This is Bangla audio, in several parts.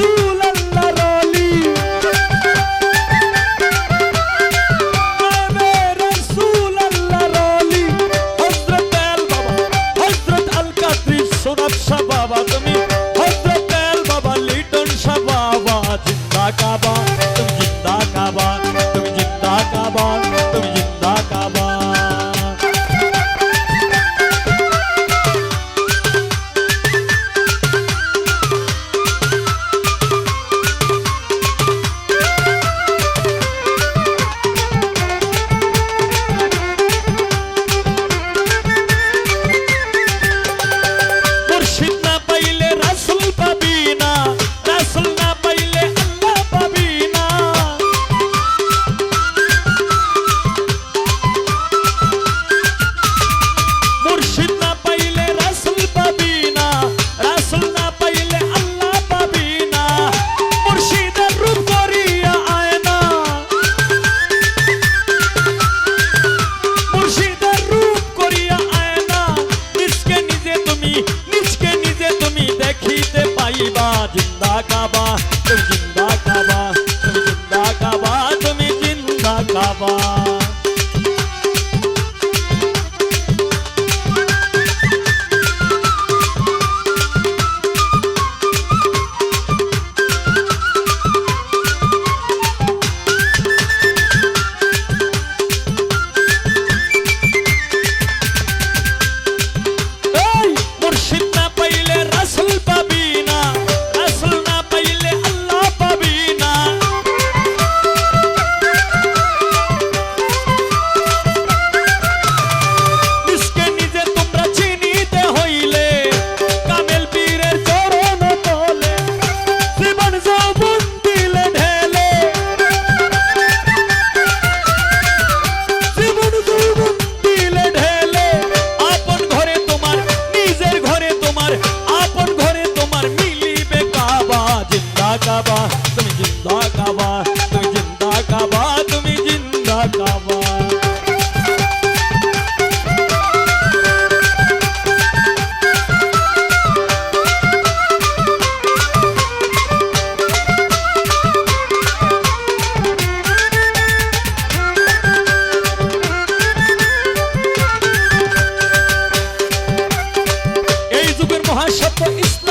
Sul. કાબા কাবা তুমি জিন্দা কাবা তুমি জিন্দা কাবা Shut the Islam.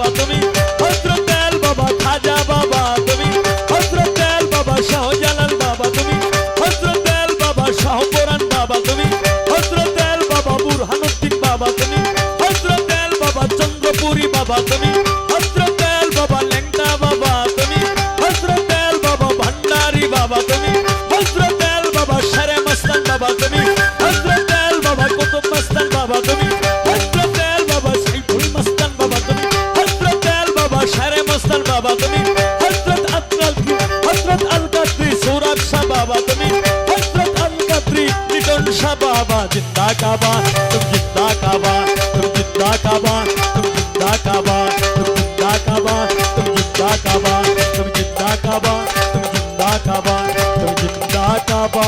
বাবা, তুমি হজরত তেল বাবা, খাজা বাবা, তুমি হজরত তেল বাবা, শাহজালাল বাবা, তুমি হজরত তেল বাবা শাহপুরান বাবা, তুমি হজরত তেল বাবা, বুরহানুদ্দিন বাবা, তুমি হজরত তেল বাবা, চন্দ্রপুরী বাবা, তুমি হজরত তেল বাবা লেংটা বাবা, তুমি হজরত তেল বাবা, ভান্ডারি বাবা, তুমি হাসান বাবা, তুমি হজরত আত্মাল হজরত আল কাদ্রি সৌরাব শাহ বাবা, তুমি হজরত আল কাদ্রি লিটন শাহ বাবা, জিন্দা কাবা, তুমি জিন্দা কাবা, তুমি জিন্দা কাবা, তুমি জিন্দা কাবা, তুমি জিন্দা কাবা, তুমি জিন্দা কাবা, তুমি জিন্দা কাবা, তুমি জিন্দা কাবা, তুমি জিন্দা কাবা।